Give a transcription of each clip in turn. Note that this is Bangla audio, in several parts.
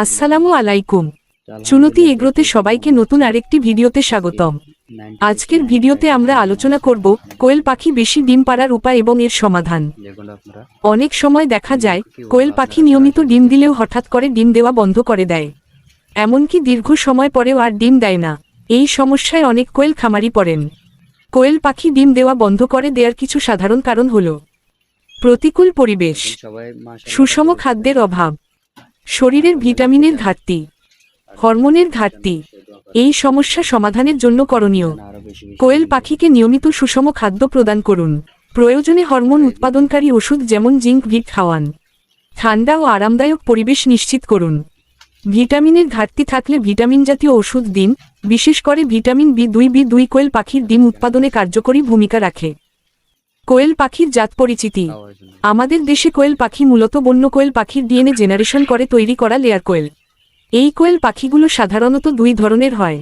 আসসালামু আলাইকুম। চুনতি এগ্রোতে সবাইকে নতুন আরেকটি ভিডিওতে স্বাগতম। আজকের ভিডিওতে আমরা আলোচনা করব কোয়েল পাখি বেশি ডিম পাড়ার উপায় এবং এর সমাধান। অনেক সময় দেখা যায়, কোয়েল পাখি নিয়মিত ডিম দিলেও হঠাৎ করে ডিম দেওয়া বন্ধ করে দেয়। এমনকি দীর্ঘ সময় পরেও আর ডিম দেয় না। এই সমস্যায় অনেক কোয়েল খামারি পড়েন। কোয়েল পাখি ডিম দেওয়া বন্ধ করে দেওয়ার কিছু সাধারণ কারণ হল প্রতিকূল পরিবেশ, সুষম খাদ্যের অভাব শরীরের ভিটামিনের ঘাটতি, হরমোনের ঘাটতি, এই সমস্যা সমাধানের জন্য করণীয়। কোয়েল পাখিকে নিয়মিত সুষম খাদ্য প্রদান করুন। প্রয়োজনে হরমোন উৎপাদনকারী ওষুধ যেমন জিঙ্ক, ভিট খাওয়ান। ঠান্ডা ও আরামদায়ক পরিবেশ নিশ্চিত করুন। ভিটামিনের ঘাটতি থাকলে ভিটামিন জাতীয় ওষুধ দিন, বিশেষ করে ভিটামিন বি দুই বি দুই কোয়েল পাখির ডিম উৎপাদনে কার্যকরী ভূমিকা রাখে। কোয়েল পাখির জাত পরিচিতি। আমাদের দেশে কোয়েল পাখি মূলত বন্য কোয়েল পাখির ডিএনএ জেনারেশন করে তৈরি করা লেয়ার কোয়েল। এই কোয়েল পাখিগুলো সাধারণত দুই ধরনের হয়।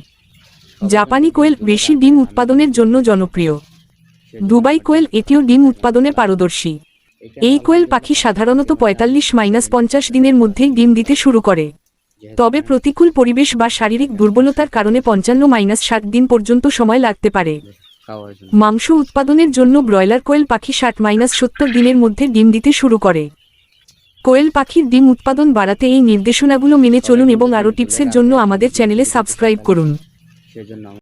জাপানি কোয়েল বেশি ডিম উৎপাদনের জন্য জনপ্রিয়। দুবাই কোয়েল এটিও ডিম উৎপাদনে পারদর্শী। এই কোয়েল পাখি সাধারণত পঁয়তাল্লিশ মাইনাস পঞ্চাশ দিনের মধ্যেই ডিম দিতে শুরু করে। তবে প্রতিকূল পরিবেশ বা শারীরিক দুর্বলতার কারণে পঞ্চান্ন মাইনাস ষাট দিন পর্যন্ত সময় লাগতে পারে। মাংস উৎপাদনের জন্য ব্রয়লার কোয়েল পাখি ষাট মাইনাস সত্তর দিনের মধ্যে ডিম দিতে শুরু করে। কোয়েল পাখির ডিম উৎপাদন বাড়াতে এই নির্দেশনাগুলো মেনে চলুন এবং আরও টিপসের জন্য আমাদের চ্যানেলে সাবস্ক্রাইব করুন।